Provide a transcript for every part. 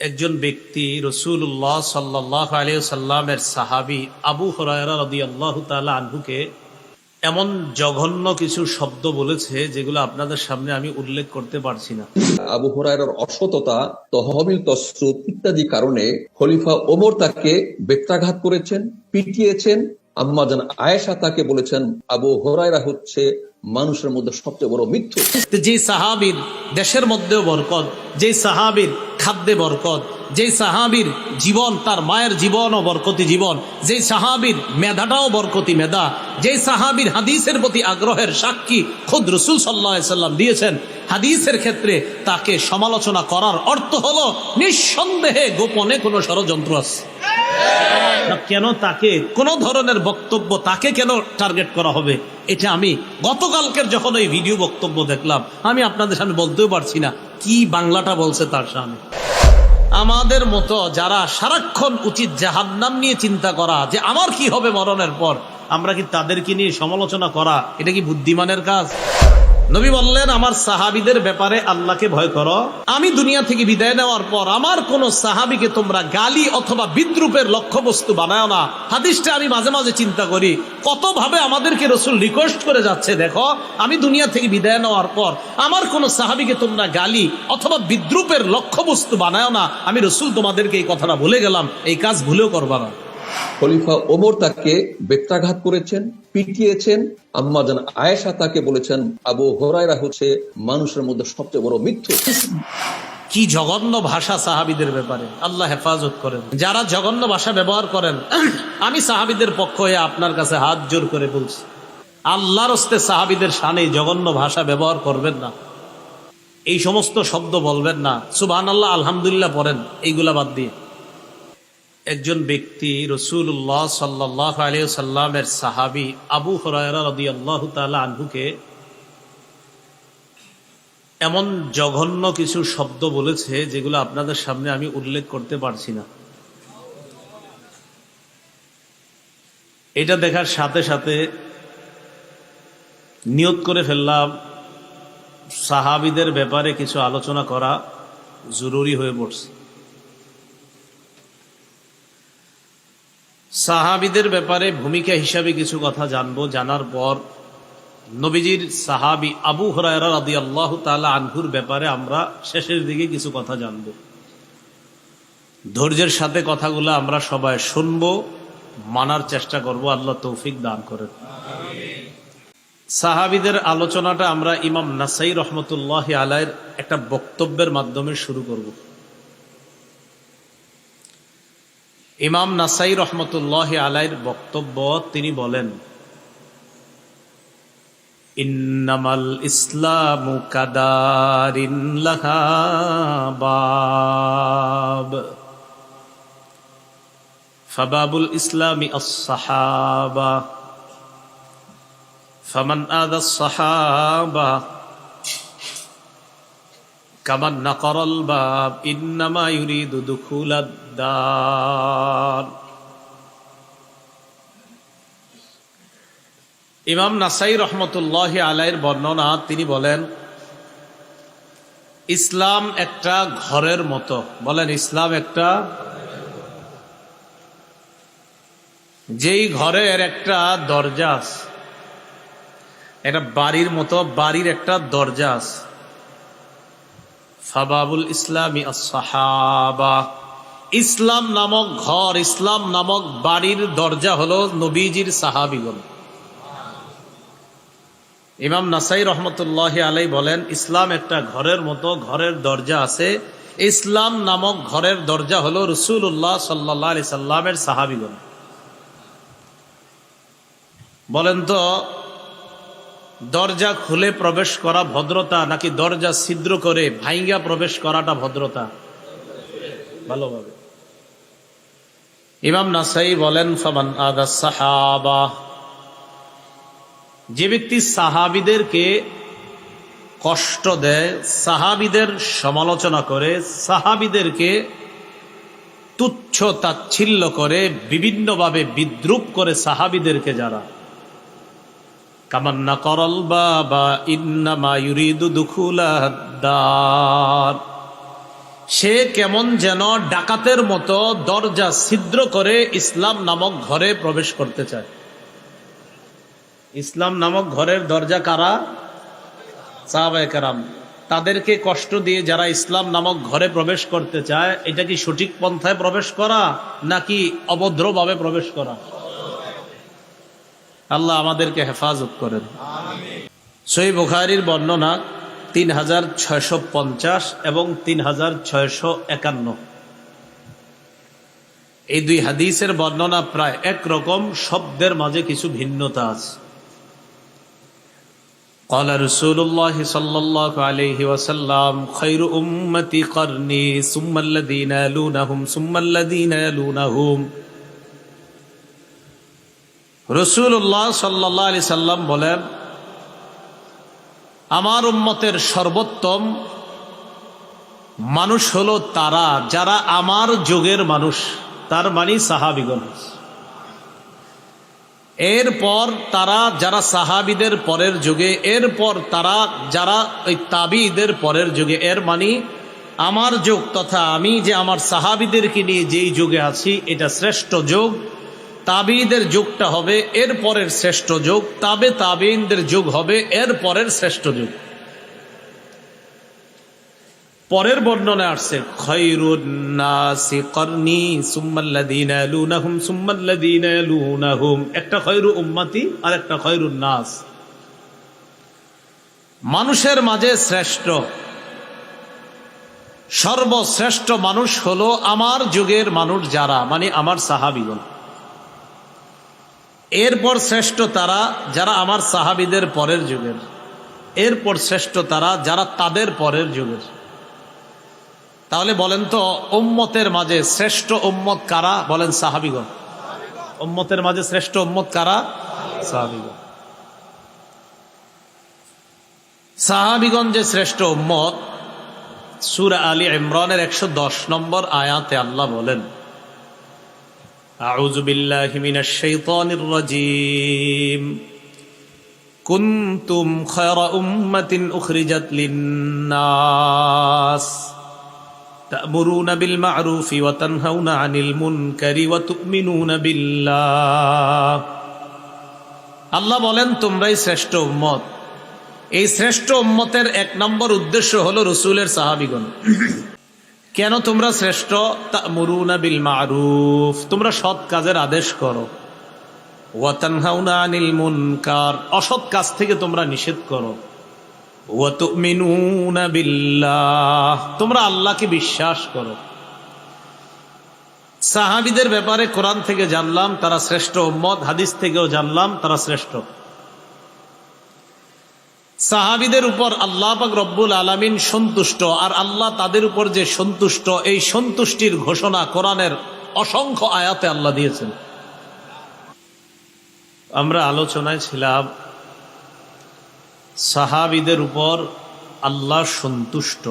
একজন ব্যক্তি রসুল্লাহ সাল্লাহ আলিয়াল্লামের সাহাবি আবু রদি আল্লাহ তালা আনহুকে এমন জঘন্য কিছু শব্দ বলেছে যেগুলো আপনাদের সামনে আমি উল্লেখ করতে পারছি না। আবু হুরায়রার অসততা, তহবিল তসরুপ ইত্যাদি কারণে খলিফা ওমর তাকে বেত্রাঘাত করেছেন, পিটিয়েছেন। আম্মাজান আয়েশা তাকে বলেছেন, আবু হুরায়রা হচ্ছে মানুষের মধ্যে সবচেয়ে বড় মিথ্যু। তো যেই সাহাবির দেশের মধ্যেও বরকত, যেই সাহাবির খাদ্যে বরকত, যেই সাহাবির জীবন তার মায়ের জীবনও বরকতি জীবন, যেই সাহাবির মেধাটাও বরকতি মেধা, যেই সাহাবির হাদিসের প্রতি আগ্রহের সাক্ষী খুদ রসুল সাল্লাহ সাল্লাম দিয়েছেন, হাদিসের ক্ষেত্রে তাকে সমালোচনা করার অর্থ হলো নিঃসন্দেহে গোপনে কোনো ষড়যন্ত্র আছে। কেন তাকে, কোন ধরনের বক্তব্য তাকে কেন টার্গেট করা হবে? এটা আমি গতকালকের যখন ওই ভিডিও বক্তব্য দেখলাম, আমি আপনাদের সামনে বলতেও পারছি না কি বাংলাটা বলছে তার সামনে। আমাদের মতো যারা সারাক্ষণ উচিত জাহান্নাম নিয়ে চিন্তা করা, যে আমার কি হবে মরণের পর, আমরা কি তাদেরকে নিয়ে সমালোচনা করা, এটা কি বুদ্ধিমানের কাজ? নবী বললেন, আমার সাহাবিদের ব্যাপারে আল্লাহকে ভয় করো। আমি দুনিয়া থেকে বিদায় নেওয়ার পর আমার কোন সাহাবিকে তোমরা গালি অথবা বিদ্রুপের লক্ষ্যবস্তু বানায় না। হাদিসটা আমি মাঝে মাঝে চিন্তা করি কত ভাবে আমাদেরকে রসুল রিকোয়েস্ট করে যাচ্ছে দেখো, আমি দুনিয়া থেকে বিদায় নেওয়ার পর আমার কোন সাহাবিকে তোমরা গালি অথবা বিদ্রুপের লক্ষ্যবস্তু বানায় না। আমি রসুল তোমাদেরকে এই কথাটা বলে গেলাম, এই কাজ ভুলেও করবা না। খলিফা ওমর তাকে বেত্রাঘাত করেছেন, পিটিয়েছেন। আম্মাজান আয়েশা তাকে বলেছেন, আবু হুরায়রা হচ্ছে মানুষের মধ্যে সবচেয়ে বড় মিথ্যু কি জঘন্য ভাষা সাহাবিদের ব্যাপারে। আল্লাহ হেফাজত করেন। যারা জঘন্য ভাষা ব্যবহার করেন, আমি সাহাবিদের পক্ষ হয়ে আপনার কাছে হাত জোর করে বলছি, আল্লাহর হস্তে সাহাবিদের সানে জঘন্য ভাষা ব্যবহার করবেন না। এই সমস্ত শব্দ বলবেন না। সুবহান আল্লাহ আলহামদুলিল্লাহ পড়েন, এইগুলা বাদ দিয়ে। একজন ব্যক্তি রসুল্লাহ সাল্লাহ আলিয়া সাহাবি আবু তালা আনহুকে এমন জঘন্য কিছু শব্দ বলেছে যেগুলো আপনাদের সামনে আমি উল্লেখ করতে পারছি না। এটা দেখার সাথে সাথে নিয়ত করে ফেললাম, সাহাবিদের ব্যাপারে কিছু আলোচনা করা জরুরি হয়ে পড়ছে। সাহাবিদের ব্যাপারে ভূমিকা হিসাবে কিছু কথা জানব। জানার পর নবীজির সাহাবি আবু হরায়রা রাদি আল্লাহ তালা আনহুর ব্যাপারে আমরা শেষের দিকে কিছু কথা জানব। ধৈর্যের সাথে কথাগুলো আমরা সবাই শুনব, মানার চেষ্টা করব। আল্লাহ তৌফিক দান করেন। সাহাবিদের আলোচনাটা আমরা ইমাম নাসাই রহমতুল্লাহ আলাইয়ের একটা বক্তব্যের মাধ্যমে শুরু করব। ইমাম নাসাই রহমতুল্লাহ আলাইর বক্তব্য তিনি বলেন, ইন্নামাল ইসলামু কাদারিন বাব। ফাবাবুল ইসলামি আস-সাহাবা। ফামান আদা সাহাবা কামান নাকরাল বাব, ইন্নামা ইউরিদু ইমাম নাসাই রহমতুল্লাহ আলাইয়ের বর্ণনা, তিনি বলেন, ইসলাম একটা ঘরের মতো। বলেন, ইসলাম একটা যেই ঘরের একটা দরজা একটা বাড়ির মতো, বাড়ির একটা দরজা আছে। ফাবাবুল ইসলামী সাহাবা ইসলাম নামক ঘর, ইসলাম নামক বাড়ির দরজা হলো নবীজির সাহাবিগণ। ইমাম নাসাই রহমতুল্লাহ আলাই বলেন, ইসলাম একটা ঘরের মতো, ঘরের দরজা আছে। ইসলাম নামক ঘরের দরজা হলো রসুল্লাহ সাল্লাহ আলি সাল্লামের সাহাবিগণ। বলেন তো দরজা খুলে প্রবেশ করা ভদ্রতা নাকি দরজা ছিদ্র করে ভাইঙ্গা প্রবেশ করাটা ভদ্রতা? ভালোভাবে। ইমাম নাসাই বলেন, ফমান আদা সাহাবা। যে ব্যক্তি সাহাবিদেরকে কষ্ট দেয়, সাহাবিদের সমালোচনা করে, সাহাবিদেরকে তুচ্ছ তাচ্ছিল্য করে, বিভিন্নভাবে বিদ্রুপ করে সাহাবিদেরকে যারা কামান্না করল বা ইন্নামা ইউরিদু দুখুলাদ্দার সে কেমন যেন ডাকাতের মতো দরজা ছিদ্র করে ইসলাম নামক ঘরে প্রবেশ করতে চায়। ইসলাম নামক ঘরের দরজা কারা? সাহাবায়ে কারাম। তাদেরকে কষ্ট দিয়ে যারা ইসলাম নামক ঘরে প্রবেশ করতে চায়, এটা কি সঠিক পন্থায় প্রবেশ করা নাকি অভদ্রভাবে প্রবেশ করা? আল্লাহ আমাদেরকে হেফাজত করেন সই বুখারির বর্ণনা তিন হাজার ছয়শো পঞ্চাশ এবং তিন হাজার ছয়শো একান্ন এই দুই হাদিসের বর্ণনা প্রায় একরকম শব্দের মাঝে কিছু ভিন্নতা আছে قال رسول الله صلى الله عليه وسلم خير أمتي قرني ثم الذين يلونهم ثم الذين يلونهم রসুল্লাহ সাল্লাহ আলি সাল্লাম বলেন, আমার উম্মতের সর্বোত্তম মানুষ হলো তারা, যারা আমার যুগের মানুষ, তার মানে সাহাবিগণ। এরপর তারা, যারা সাহাবিদের পরের যুগে, এরপর তারা, যারা ওই তাবিদের পরের যুগে, এর মানে আমার যুগ তথা আমি যে আমার সাহাবিদেরকে নিয়ে যেই যুগে আছি, এটা শ্রেষ্ঠ যুগ। তাবিদের যুগটা হবে এর পরের শ্রেষ্ঠ যুগ, তাবে তাবিনদের যুগ হবে এর পরের শ্রেষ্ঠ যুগ। পরের বর্ণনা আসছে একটা আর একটা মানুষের মাঝে শ্রেষ্ঠ, সর্বশ্রেষ্ঠ মানুষ হলো আমার যুগের মানুষ যারা মানে আমার সাহাবিগণ। এরপর শ্রেষ্ঠ তারা যারা আমার সাহাবিদের পরের যুগের। এরপর শ্রেষ্ঠ তারা যারা তাদের পরের যুগের। তাহলে বলেন তো, উম্মতের মাঝে শ্রেষ্ঠ উম্মত কারা? বলেন সাহাবিগণ। উম্মতের মাঝে শ্রেষ্ঠ উম্মত কারা? সাহাবিগণ। সাহাবিগণ যে শ্রেষ্ঠ উম্মত, সুরা আলী ইমরানের একশো দশ নম্বর আয়াতে আল্লাহ বলেন أعوذ بالله من الشيطان الرجيم كنتم خير أمة أخرجت للناس تأمرون بالمعروف وتنهون عن المنكر وتؤمنون بالله আল্লাহ বলেন তোমরাই শ্রেষ্ঠ উম্মত এই শ্রেষ্ঠ উম্মতের এক নম্বর উদ্দেশ্য হলো রসুলের সাহাবিগণ কেন তোমরা শ্রেষ্ঠ? তা'মুরুনা বিল মারুফ তোমরা সৎ কাজের আদেশ করো। ওয়া তানহাউনা আনিল মুনকার। অসৎ কাজ থেকে তোমরা নিষেধ করো। ওয়া তুমিনুনা বিল্লাহ। তোমরা আল্লাহকে বিশ্বাস করো। সাহাবিদের ব্যাপারে কোরআন থেকে জানলাম, তারা শ্রেষ্ঠ উম্মত। হাদিস থেকেও জানলাম, তারা শ্রেষ্ঠ। সাহাবিদের উপর আল্লাহ পাক রব্বুল আলমিন সন্তুষ্ট আর আল্লাহ তাদের উপর যে সন্তুষ্ট এই সন্তুষ্টির ঘোষণা কোরআনের অসংখ্য আয়াতে আল্লাহ দিয়েছেন আমরা আলোচনায় ছিলাম সাহাবিদের উপর আল্লাহ সন্তুষ্ট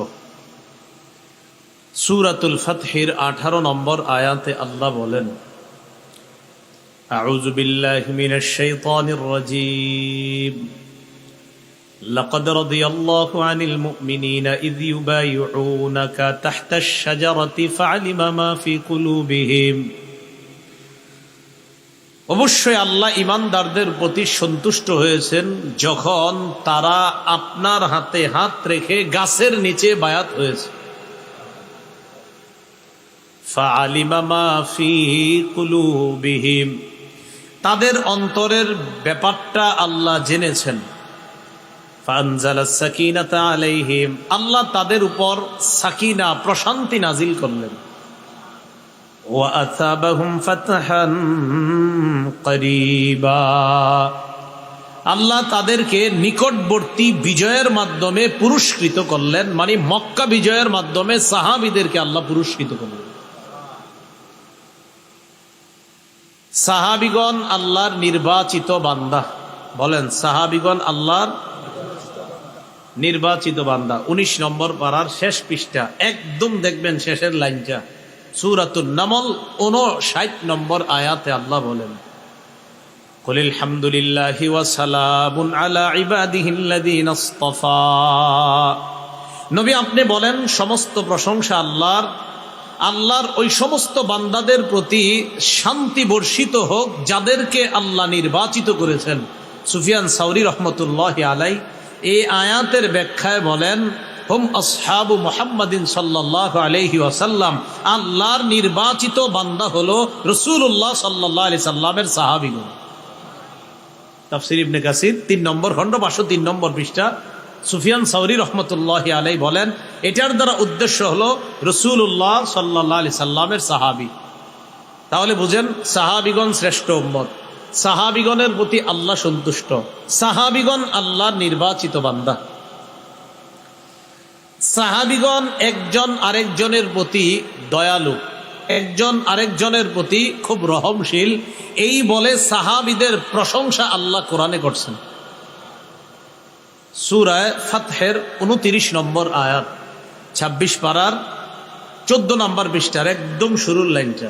সুরাতুল ফতহির আঠারো নম্বর আয়াতে আল্লাহ বলেন أعوذ بالله من الشيطان الرجيم لقد رضي الله عن المؤمنين إذ يبايعونك تحت الشجرة فعلم ما في قلوبهم অবশ্যই আল্লাহ ইমানদারদের প্রতি সন্তুষ্ট হয়েছেন যখন তারা আপনার হাতে হাত রেখে গাছের নিচে বায়াত হয়েছে فعلم ما في قلوبهم তাদের অন্তরের ব্যাপারটা আল্লাহ জেনেছেন আলাইহিম আল্লাহ তাদের উপর সাকিনা, প্রশান্তি নাজিল করলেন। আল্লাহ তাদেরকে নিকটবর্তী বিজয়ের মাধ্যমে পুরস্কৃত করলেন মানে মক্কা বিজয়ের মাধ্যমে সাহাবিদেরকে আল্লাহ পুরস্কৃত করলেন। সাহাবিগণ আল্লাহর নির্বাচিত বান্দা। বলেন, সাহাবিগণ আল্লাহর নির্বাচিত বান্দা ১৯ নম্বর পাড়ার শেষ পৃষ্ঠা একদম দেখবেন শেষের লাইনটা সুরাতুল নামল উনষাট নম্বর আয়াতে আল্লাহ বলেন قل الحمد لله وسلام على عباده الذين اصطفى নবী আপনি বলেন সমস্ত প্রশংসা আল্লাহর আল্লাহর ওই সমস্ত বান্দাদের প্রতি শান্তি বর্ষিত হোক যাদেরকে আল্লাহ নির্বাচিত করেছেন সুফিয়ান সাউরি রহমতুল্লাহ আলাই এই আয়াতের ব্যাখ্যায় বলেন, হুম আসহাবু মোহাম্মদিন সাল্লাহ আলহি ওয়াসাল্লাম। আল্লাহর নির্বাচিত বান্দা হলো রসুল্লাহ সাল্লাহ আলি সাল্লামের সাহাবিগুন তাফসির ইবনে কাসির, তিন নম্বর খণ্ড, পাঁচশো তিন নম্বর পৃষ্ঠা। সুফিয়ান সৌরি রহমতুল্লাহ আলাই বলেন, এটার দ্বারা উদ্দেশ্য হলো রসুল্লাহ সাল্লাহ আলি সাল্লামের সাহাবি। তাহলে বুঝেন, সাহাবিগণ শ্রেষ্ঠ উম্মত। সাহাবিগণের প্রতি আল্লাহ সন্তুষ্ট। সাহাবিগণ আল্লাহ নির্বাচিত বান্দা। সাহাবিগণ একজন আরেকজনের প্রতি দয়ালু, একজন আরেকজনের প্রতি খুব রহমশীল। এই বলে সাহাবিদের প্রশংসা আল্লাহ কোরআনে করছেন। সুরায় ফাতহের উনতিরিশ নম্বর আয়াত ২৬ পাড়ার চোদ্দ নম্বর পৃষ্ঠার একদম শুরুর লাইনটা।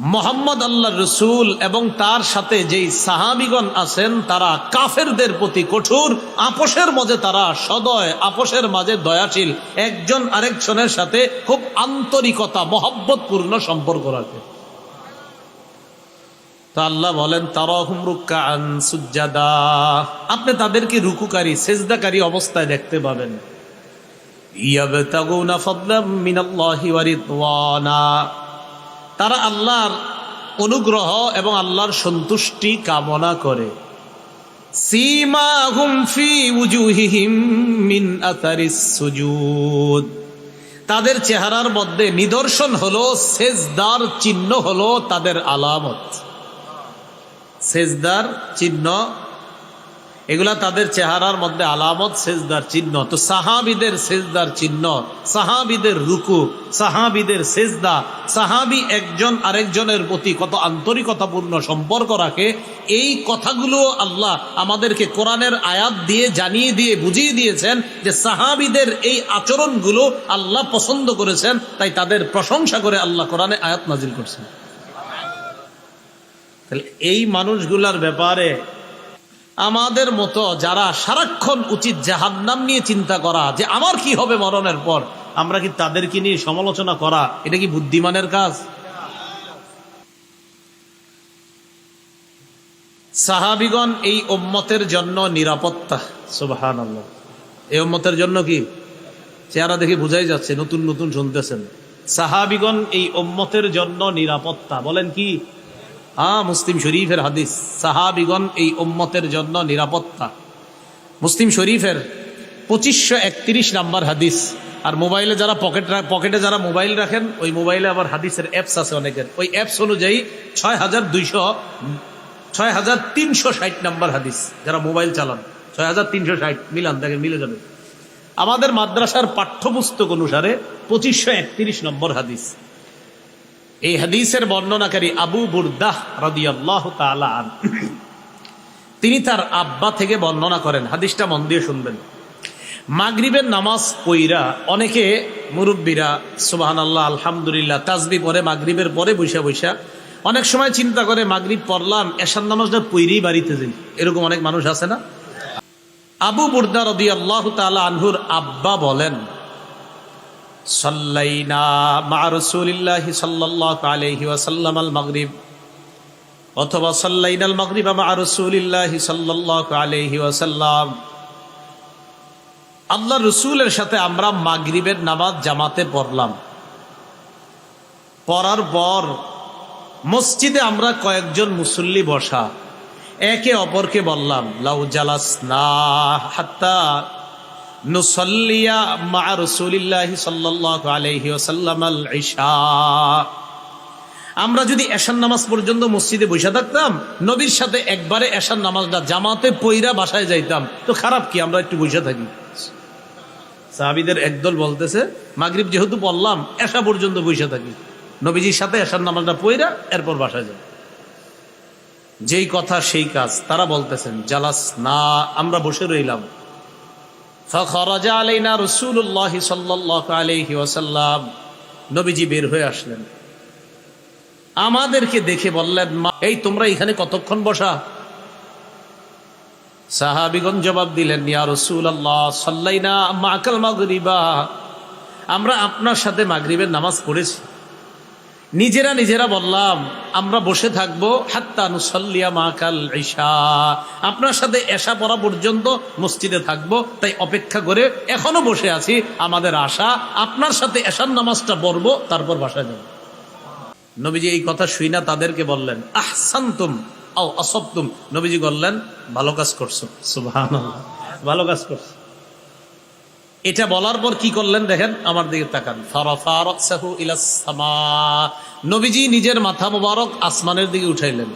মোহাম্মদ আল্লাহ রসুল এবং তার সাথে যেই সাহাবিগণ আছেন, তারা কাফেরদের প্রতি কঠোর, আপোষের মাঝে তারা সদয়, আপোষের মাঝে দয়াশীল। একজন আরেকজনের সাথে খুব আন্তরিকতা, মহব্বতপূর্ণ সম্পর্ক রাখে। তা আল্লাহ বলেন, তারহুম রুক্কান সুজ্জাদা। আপনি তাদেরকে রুকুকারী, সেজদাকারী অবস্থায় দেখতে পাবেন। ইয়াবতাগুনা ফাদলাম মিনাল্লাহি ওয়া রিদওয়ানা। তারা আল্লাহর অনুগ্রহ এবং আল্লাহর সন্তুষ্টি কামনা করে। তাদের চেহারার মধ্যে নিদর্শন হলো, সেজদার চিহ্ন হলো তাদের আলামত। সেজদার চিহ্ন এগুলা তাদের চেহারার মধ্যে আলামত, সেজদার চিহ্ন। তো সাহাবিদের সেজদার চিহ্ন, সাহাবিদের রুকু, সাহাবিদের সেজদা, সাহাবি একজন আরেকজনের প্রতি কত আন্তরিকতাপূর্ণ সম্পর্ক রাখে, এই কথাগুলো আল্লাহ আমাদেরকে কোরআনের আয়াত দিয়ে জানিয়ে দিয়ে বুঝিয়ে দিয়েছেন যে সাহাবিদের এই আচরণগুলো আল্লাহ পছন্দ করেছেন, তাই তাদের প্রশংসা করে আল্লাহ কোরআনে আয়াত নাজিল করছেন। তাহলে এই মানুষগুলার ব্যাপারে আমাদের মতো যারা সারাক্ষণ উচিত জাহান্নাম নিয়ে চিন্তা করা, যে আমার কি হবে মরণের পর? আমরা কি তাদেরকে নিয়ে সমালোচনা করা? এটা কি বুদ্ধিমানের কাজ? সাহাবিগণ এই ওম্মতের জন্য নিরাপত্তা। সুবাহান এই ওম্মতের জন্য কি? চেহারা দেখে বুঝাই যাচ্ছে, নতুন নতুন শুনতেছেন। সাহাবিগণ এই ওম্মতের জন্য নিরাপত্তা। বলেন কি? হ্যাঁ মুসলিম শরীফের হাদিস, সাহাবিগণ এই উম্মতের জন্য নিরাপত্তা। মুসলিম শরীফের পঁচিশশো একত্রিশ নাম্বার হাদিস, আর মোবাইলে যারা পকেট পকেটে যারা মোবাইল রাখেন, ওই মোবাইলে আবার হাদিসের অ্যাপস আছে অনেকের। ওই অ্যাপস অনুযায়ী ছয় হাজার দুইশো, ছয় হাজার তিনশো ষাট নাম্বার হাদিস যারা মোবাইল চালান। ছয় হাজার তিনশো ষাট, মিলান, দেখেন, মিলে যাবে। আমাদের মাদ্রাসার পাঠ্যপুস্তক অনুসারে পঁচিশশো একত্রিশ নম্বর হাদিস। এই হাদিসের বর্ণনাকারী আবু বুরদাহ রাদিয়াল্লাহু তিনি তার আব্বা থেকে বর্ণনা করেন, হাদিসটা মন দিয়ে শুনবেন। মাগরিবের নামাজ পইরা অনেকে মুরব্বীরা, সুবহানাল্লাহ, আলহামদুলিল্লাহ, তাজবি পরে মাগরিবের পরে বৈশা বৈশা অনেক সময় চিন্তা করে, মাগরিব পড়লাম, এশার নামাজটা পইরেই বাড়িতে যাই। এরকম অনেক মানুষ আছে না? আবু বুরদা রাদিয়াল্লাহু তাআলা আনহুর আব্বা বলেন অথবা মাগরিব মা সাল্লাল্লাহু আলাইহি আল্লাহ রসুলের সাথে আমরা মাগরিবের নামাজ জামাতে পড়লাম। পড়ার পর মসজিদে আমরা কয়েকজন মুসল্লি বসা, একে অপরকে বললাম, লাউ জালাস না হাত্তা মা আমরা যদি এশার নামাজ পর্যন্ত মসজিদে বসে থাকতাম, নবীর সাথে একবারে এশার নামাজটা জামাতে পইরা বাসায় যাইতাম, তো খারাপ কি? আমরা একটু বসে থাকি। সাহাবিদের একদল বলতেছে, মাগরিব যেহেতু বললাম এশা পর্যন্ত বসে থাকি। নবীজির সাথে এশার নামাজটা পইরা এরপর বাসায় যায় যেই কথা, সেই কাজ। তারা বলতেছেন, জালাস না, আমরা বসে রইলাম। ফখরজ আলাইনা রসুল্লাহ সাল্লাহ আলহি ওসাল্লাম নবীজি বের হয়ে আসলেন। আমাদেরকে দেখে বললেন এই তোমরা এখানে কতক্ষণ বসা? সাহাবিগণ জবাব দিলেন, ইয়া রসুল আল্লাহ সাল্লাইনা মাকাল মাগরিবা। আমরা আপনার সাথে মাগরিবের নামাজ পড়েছি। নিজেরা নিজেরা বললাম, আমরা বসে থাকব হাত্তা নুসল্লিয়া মাকাল ঈশা আপনার সাথে এসা পড়া পর্যন্ত মসজিদে থাকব, তাই অপেক্ষা করে এখনও বসে আছি, আমাদের আশা, আপনার সাথে এশার নামাজটা পড়ব, তারপর বাসায় যাব। নবীজি এই কথা শুই না, তাদেরকে বললেন, আহসান্তুম ও অসপ্তুম নবীজি বললেন, ভালো কাজ করছ। সুবহানাল্লাহ। ভালো কাজ করছ। এটা বলার পর কি করলেন দেখেন? আমার দিকে তাকান। নবীজি নিজের মাথা মোবারক আসমানের দিকে উঠাইলেন।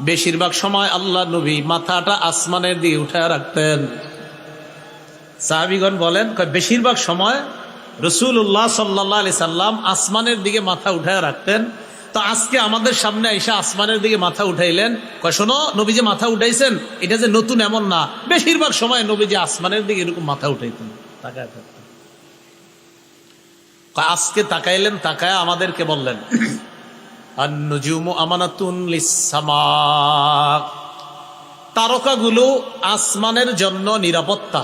বেশিরভাগ সময় আল্লাহ নবী মাথাটা আসমানের দিকে উঠায় রাখতেন। সাহাবিগণ বলেন বেশিরভাগ সময় রসুল্লাহ সাল্লাহ আলি সাল্লাম আসমানের দিকে মাথা উঠায় রাখতেন। তো আজকে আমাদের সামনে এসে আসমানের দিকে মাথা উঠাইলেন। শোনো নবী মাথা উঠাইছেন, এটা যে নতুন এমন না। বেশিরভাগ সময় নবী আসমানের দিকে এরকম মাথা উঠাইতেন, তাকায় থাকতেন। আজকে তাকাইলেন, তাকায় আমাদেরকে বললেন তারকাগুলো আসমানের জন্য নিরাপত্তা।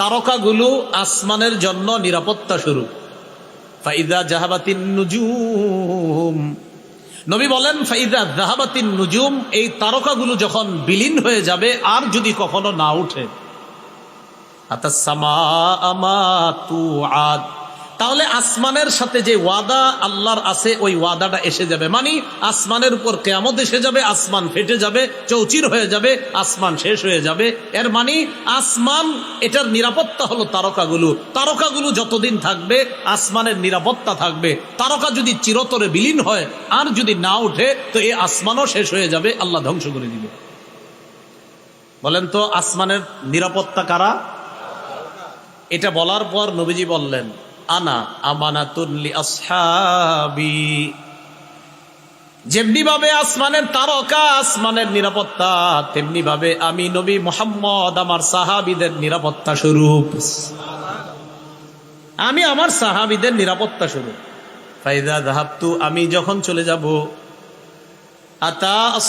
তারকাগুলো আসমানের জন্য নিরাপত্তা স্বরূপ। ফাইদা জাহাবাতিন নুজুম নবী বলেন, ফাইদা জাহাবাতিন নুজুম এই তারকাগুলো যখন বিলীন হয়ে যাবে, আর যদি কখনো না উঠে। আতাসামা আমা তু আদ তাহলে আসমানের সাথে যে ওয়াদা আল্লাহর আছে, ওই ওয়াদাটা এসে যাবে মানে? আসমানের উপর কেয়ামত এসে যাবে, আসমান ফেটে যাবে, চৌচির হয়ে যাবে, আসমান শেষ হয়ে যাবে। এর মানে আসমান, এটার নিরাপত্তা হলো তারকাগুলো। তারকাগুলো যতদিন থাকবে, আসমানের নিরাপত্তা থাকবে। তারকা যদি চিরতরে বিলীন হয়, আর যদি না উঠে তো এই আসমানও শেষ হয়ে যাবে, আল্লাহ ধ্বংস করে দিবে। বলেন তো, আসমানের নিরাপত্তা কারা? এটা বলার পর নবীজি বললেন আনা আমানাতুল্লি আসহাবি যেমনি ভাবে আসমানের তারকা, আসমানের নিরাপত্তা তেমনি ভাবে আমি নবী মোহাম্মদ, আমার সাহাবিদের নিরাপত্তা স্বরূপ। আমি আমার সাহাবিদের নিরাপত্তা স্বরূপ। ফাইদা আমি যখন চলে যাব আতা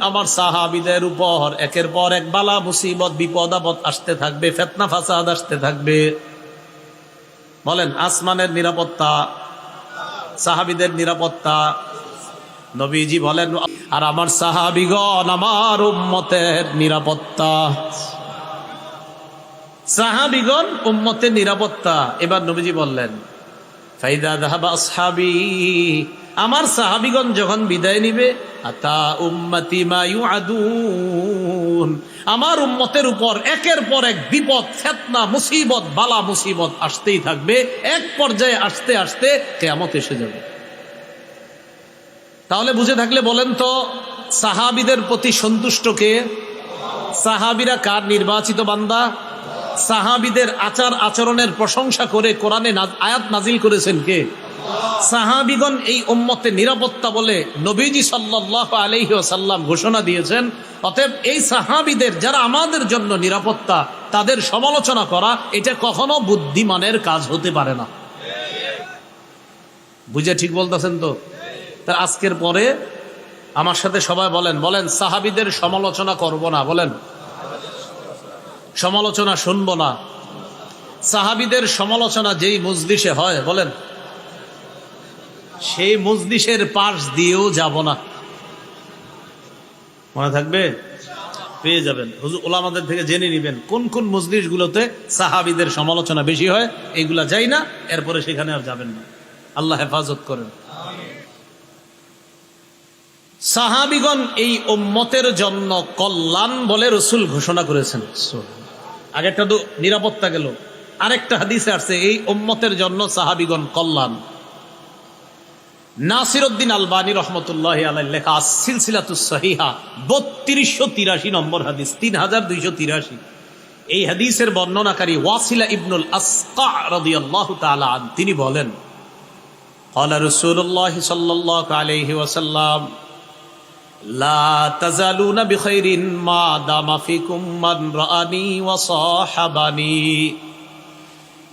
আমার সাহাবিদের উপর একের পর এক বালা মুসিবত, বিপদ, আপদ আসতে থাকবে, ফেতনা, ফাসাদ আসতে থাকবে। বলেন, আসমানের নিরাপত্তা, সাহাবিদের নিরাপত্তা। নবীজি বলেন, আর আমার সাহাবিগণ আমার উম্মতের নিরাপত্তা। সাহাবিগণ উম্মতের নিরাপত্তা। এবার নবীজি বললেন, ফাইদা দাহাবা আসহাবি আমার সাহাবিগণ যখন বিদায় নিবে, আতা উম্মতি মায়ু আদুন আমার উম্মতের উপর একের পর এক বিপদ, ফেতনা, মুসিবত, বালা, মুসিবত আসতেই থাকবে। এক পর্যায়ে আসতে আসতে কেয়ামত এসে যাবে। তাহলে বুঝে থাকলে বলেন তো, সাহাবিদের প্রতি সন্তুষ্টকে সাহাবিরা কার নির্বাচিত বান্দা? সাহাবিদের আচার আচরণের প্রশংসা করে কোরআনে আয়াত নাজিল করেছেন কে? সাহাবিগণ এই উম্মতের নিরাপত্তা বলে নবীজি সাল্লাহ আলহি সাল্লাম ঘোষণা দিয়েছেন, অতএব এই সাহাবিদের যারা আমাদের জন্য নিরাপত্তা, তাদের সমালোচনা করা, এটা কখনো বুদ্ধিমানের কাজ হতে পারে না। বুঝে ঠিক বলতেছেন তো? তা আজকের পরে আমার সাথে সবাই বলেন বলেন, সাহাবিদের সমালোচনা করব না, বলেন। সমালোচনা শুনব না। সাহাবিদের সমালোচনা যেই মজলিসে হয়, বলেন, সেই মজলিসের পাশ দিয়েও যাব না। মনে থাকবে? পেয়ে যাবেন। ওলামাদের থেকে জেনে নিবেন, কোন কোন মজলিসগুলোতে সাহাবিদের সমালোচনা বেশি হয় এইগুলা যাই না, এরপরে সেখানে আর যাবেন না। আল্লাহ হেফাজত করেন। সাহাবিগণ এই উম্মতের জন্য কল্যাণ বলে রসুল ঘোষণা করেছেন আগেরটা তো নিরাপত্তা গেল আরেকটা হাদিসে আসছে এই উম্মতের জন্য সাহাবিগণ কল্যাণ নাসির উদ্দিন আলবানী রহমতুল্লাহ আলাই লেখা সিলসিলাতুস সহিহা বত্রিশশো তিরাশি নম্বর হাদিস তিন হাজার দুইশো তিরাশি এই হাদিসের বর্ণনাকারী ওয়াসিলা ইবনুল আসকা রাদিয়াল্লাহু তাআলা আন তিনি বলেন قال رسول الله صلى الله عليه وسلم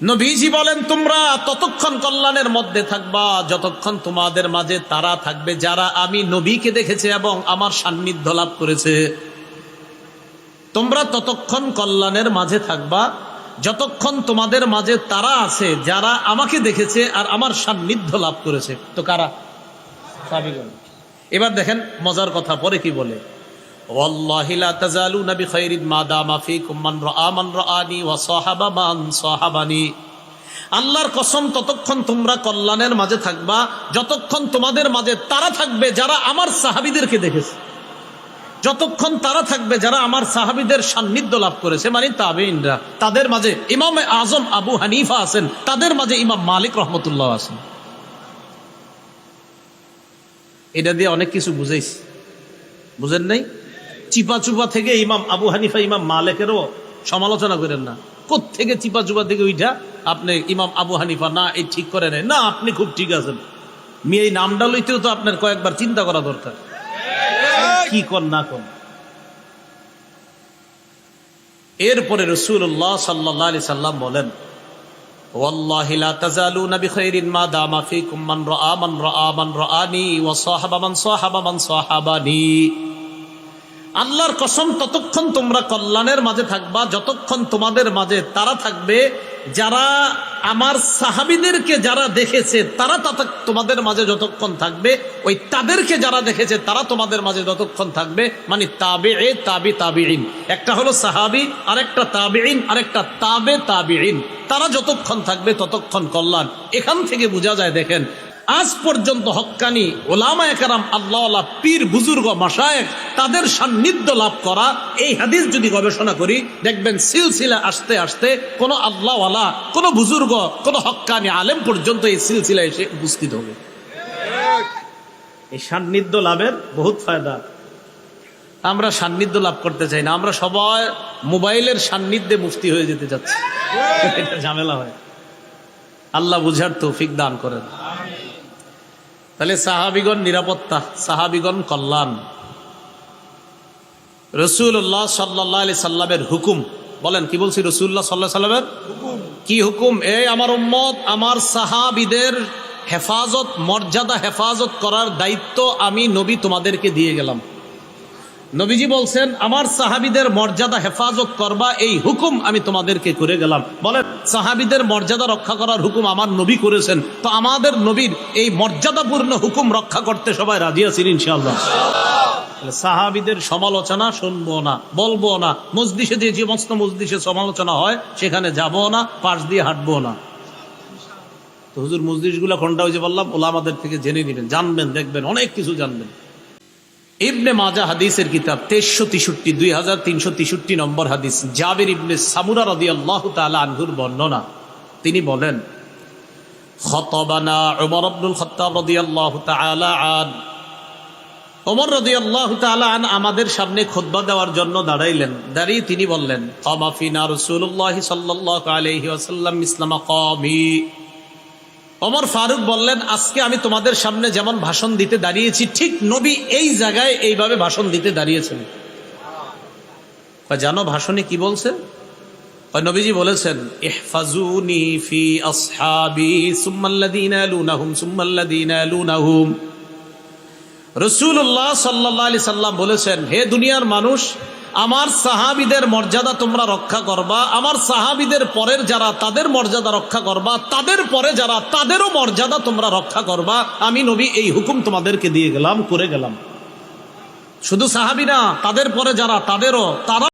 নবীজি বলেন, তোমরা ততক্ষণ কল্যাণের মধ্যে থাকবা, যতক্ষণ তোমাদের মাঝে তারা থাকবে, যারা আমি নবীকে দেখেছে এবং আমার সান্নিধ্য লাভ করেছে। তোমরা ততক্ষণ কল্যাণের মাঝে থাকবা, যতক্ষণ তোমাদের মাঝে তারা আছে, যারা আমাকে দেখেছে আর আমার সান্নিধ্য লাভ করেছে। তো কারা। এবার দেখেন মজার কথা, পরে কি বলে? আল্লাহর কসম, ততক্ষণ তোমরা কল্যাণের মাঝে থাকবা, যতক্ষণ তোমাদের মাঝে তারা থাকবে যারা আমার সাহাবিদেরকে দেখেছে। যতক্ষণ তারা থাকবে যারা আমার সাহাবিদের সান্নিধ্য লাভ করেছে মানে তাবেইনরা তাদের মাঝে ইমাম আজম আবু হানিফা আছেন, তাদের মাঝে ইমাম মালিক রহমতুল্লাহ আছেন। এটা দিয়ে অনেক কিছু বুঝাইছি। বুঝেন নাই? চিপা চুপা থেকে ইমাম আবু হানিফা, ইমাম মালেকেরও সমালোচনা করেন না। থেকে চিপা চুপা থেকে উঠা আপনি ইমাম আবু হানিফা, না, এই ঠিক করে নেন না, আপনি খুব ঠিক আছেন। মেয়ে, এই নামটা লইতেও তো আপনার কয়েকবার চিন্তা করা দরকার। কি কর না কর এরপরে রসুল্লাহ সাল্লাহ সাল্লাম বলেন والله لا تزالون بخير ما دام فيكم من رأى من رأى من رآني وصاحب من صاحب من صاحبني আল্লাহর কসম ততক্ষণ তোমরা কল্যাণের মাঝে থাকবা যতক্ষণ তোমাদের মাঝে তারা থাকবে যারা আমার সাহাবিদেরকে যারা দেখেছে তারা তত- তোমাদের মাঝে যতক্ষণ থাকবে ওই তাদেরকে যারা দেখেছে তারা তোমাদের মাঝে যতক্ষণ থাকবে মানে তাবে এ তাবি তাবিন একটা হলো সাহাবি আরেকটা তাবিন আরেকটা তাবে তাবিন তারা যতক্ষণ থাকবে ততক্ষণ কল্যাণ। এখান থেকে বোঝা যায়, দেখেন, আজ পর্যন্ত হক্কানি ওলামা একরাম আল্লাহ পীর, বুজুর্গ মাসায়েক তাদের সান্নিধ্য লাভ করা, এই হাদিস যদি গবেষণা করি, দেখবেন সিলসিলা আসতে আসতে কোন আল্লাহওয়ালা, কোন বুজুর্গ, কোনো হক্কানি আলেম পর্যন্ত এই সিলসিলা এসে উপস্থিত হবে। এই সান্নিধ্য লাভের বহুত ফায়দা। আমরা সান্নিধ্য লাভ করতে চাই না। আমরা সবাই মোবাইলের সান্নিধ্যে মুফতি হয়ে যেতে চাচ্ছি। এটা ঝামেলা হয়। আল্লাহ বুঝার তৌফিক দান করেন। তাহলে সাহাবিগণ নিরাপত্তা, সাহাবিগণ কল্যাণ। রসুল্লাহ সাল্লাহ আলি সাল্লামের হুকুম। বলেন, কি বলছি রসুল্লাহ সাল্লাহ সাল্লামের? কি হুকুম? এই আমার উম্মত, আমার সাহাবিদের হেফাজত, মর্যাদা হেফাজত করার দায়িত্ব আমি নবী তোমাদেরকে দিয়ে গেলাম। নবীজি বলছেন, আমার সাহাবিদের মর্যাদা হেফাজত করবা, এই হুকুম আমি তোমাদেরকে করে গেলাম। বলেন, সাহাবিদের মর্যাদা রক্ষা করার হুকুম আমার নবী করেছেন। তো আমাদের নবীর এই মর্যাদাপূর্ণ হুকুম রক্ষা করতে সবাই রাজি আছেন ইনশাআল্লাহ। সাহাবিদের সমালোচনা শুনব না, বলব না। মসজিষে যে সমস্ত মসজিষে সমালোচনা হয়, সেখানে যাব না, পাশ দিয়ে হাঁটবো না। তো হুজুর মসজিদগুলা কোনটা হয়েছে বললাম ওলা আমাদের থেকে জেনে নেবেন, জানবেন, দেখবেন, অনেক কিছু জানবেন। ইবনে মাজা হাদিসের কিতাব, তেইশশো তেষট্টি, দুই হাজার তিনশো তেষট্টি নম্বর হাদিস, জাবির ইবনে সামুরা রদি আল্লাহ তালা আনহুর বর্ণনা। তিনি বলেন, খতবানা ওমর আব্দুল খত্তাব রদি আল্লাহ তালা আন। ওমর রদি আল্লাহ তালা আন আমাদের সামনে খোদ্া দেওয়ার জন্য দাঁড়াইলেন। দাঁড়িয়ে তিনি বললেন কমাফিনা রসুল্লাহ সাল্লাহ আলহি আসাল্লাম ইসলামা কমি। অমর ফারুক বললেন, আজকে আমি তোমাদের সামনে যেমন ভাষণ দিতে দাঁড়িয়েছি, ঠিক নবী এই জায়গায় এইভাবে ভাষণ দিতে দাঁড়িয়েছেন। জানো ভাষণে কি বলছে নবীজি বলেছেন, ইহফাজুনি ফি আসহাবি সুম্মাল্লাযীনা ইয়ালুনাহুম সুম্মাল্লাযীনা ইয়ালুনাহুম। রাসূলুল্লাহ সাল্লাল্লাহু আলাইহি সাল্লাম বলেছেন, হে দুনিয়ার মানুষ আমার সাহাবিদের মর্যাদা তোমরা রক্ষা করবা, আমার সাহাবিদের পরের যারা তাদের মর্যাদা রক্ষা করবা, তাদের পরে যারা তাদেরও মর্যাদা তোমরা রক্ষা করবা, আমি নবী এই হুকুম তোমাদেরকে দিয়ে গেলাম, করে গেলাম। শুধু সাহাবি না তাদের পরে যারা তাদেরও, তারা